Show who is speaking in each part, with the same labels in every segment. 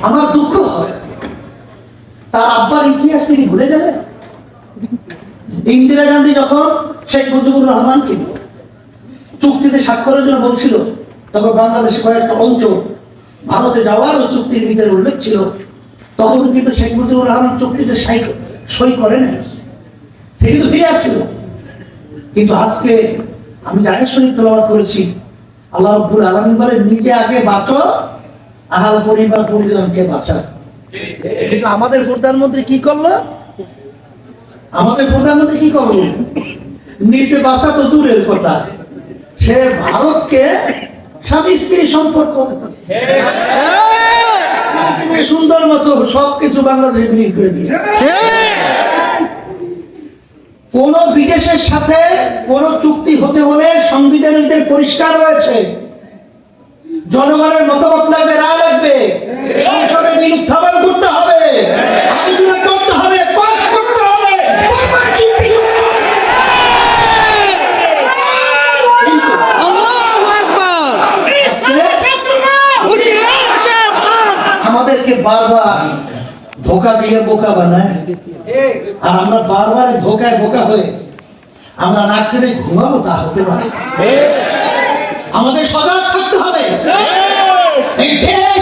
Speaker 1: আমার দুঃখ হয়। তার আব্বার ইতিহাস তিনি ভুলে গেলেন? ইন্দিরা গান্ধী যখন শেখ মুজিবুর রহমানকে চুক্তিতে স্বাক্ষরের জন্য বলছিল, তখন বাংলাদেশে কয়েকটা অঞ্চল ভারতে যাওয়ার ও চুক্তির ভিতরে উল্লেখ ছিল, তখন কিন্তু শেখ মুজিবুর রহমান চুক্তিতে সাই- করে নাই। সে কিন্তু ফিরে আসছিল। কিন্তু আজকে আমি জাহের শরীফ তেলাওয়াত করেছি, আল্লাহ রব্বুল আলমী নিজে আগে বাঁচো আহাল পরিবার পরিজনকে বাঁচা কিন্তু আমাদের প্রধানমন্ত্রী কি করল? আমাদের প্রধানমন্ত্রী কি করল? নিজে বাঁচা তো দূরের কথা। সে ভারতকে স্বামী স্ত্রী সম্পর্ক। সুন্দর মতো সবকিছু বাংলাদেশে বিলীন করে দিয়েছে। কোন বিদেশের সাথে কোন চুক্তি হতে হলে সংবিধানের পরিষ্কার রয়েছে। জনগণের মতামত লাগবে রায় লাগবে সংসদে বিল উত্থাপন করতে হবে। আলোচনা করতে হবে পাস করতে হবে। আমাদেরকে বারবার ধোকা দিয়ে বোকা বানায়। আর আমরা বারবার ধোকায় বোকা হয়ে আমরা নাক ঘুমাবো তা হতে পারে। আমাদের সজাগ থাকতে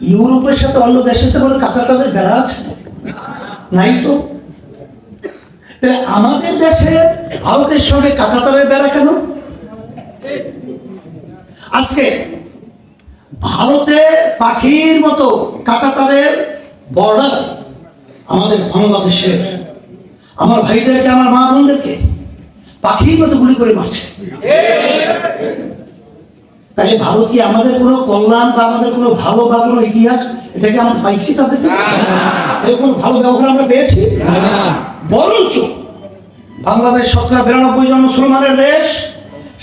Speaker 1: ইউরোপের সাথে অন্য দেশের সাথে কাকা তাদের বেড়া আছে। নাই তো। আমাদের দেশে, ভারতের সঙ্গে কাকাতারের বেড়া কেন? আজকে ভারতে পাখির মতো কাকাতারের বর্ডার আমাদের বাংলাদেশের। আমার ভাইদেরকে, আমার মা বোনদেরকে পাখির মতো গুলি করে মারছে। তাহলে ভারত কি আমাদের কোনো কল্যাণ বা আমাদের কোনো ভালো বা কোনো ইতিহাস এটাকে আমরা পাইছি তাদের থেকে? এরকম ভালো ব্যবহার আমরা পেয়েছি? বরঞ্চ বাংলাদেশ সরকার বিরানব্বই জন মুসলমানের দেশ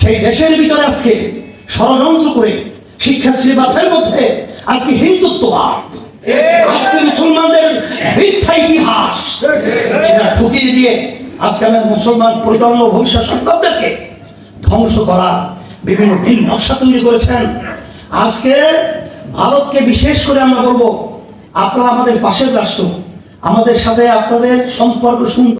Speaker 1: সেই দেশের ভিতরে আজকে ষড়যন্ত্র করে শিক্ষা সিলেবাসের মধ্যে আজকে হিন্দুত্ববাদ আজকে মুসলমানদের মিথ্যা ইতিহাস সেটা ঢুকিয়ে দিয়ে আজকে আমাদের মুসলমান প্রজন্ম ভবিষ্যৎ সন্তানদেরকে ধ্বংস করা বিভিন্ন ভিন্ন নকশা তৈরি করেছেন। আজকে ভারতকে বিশেষ করে আমরা বলব, আপনারা আমাদের পাশের রাষ্ট্র, আমাদের সাথে আপনাদের সম্পর্ক সুন্দর।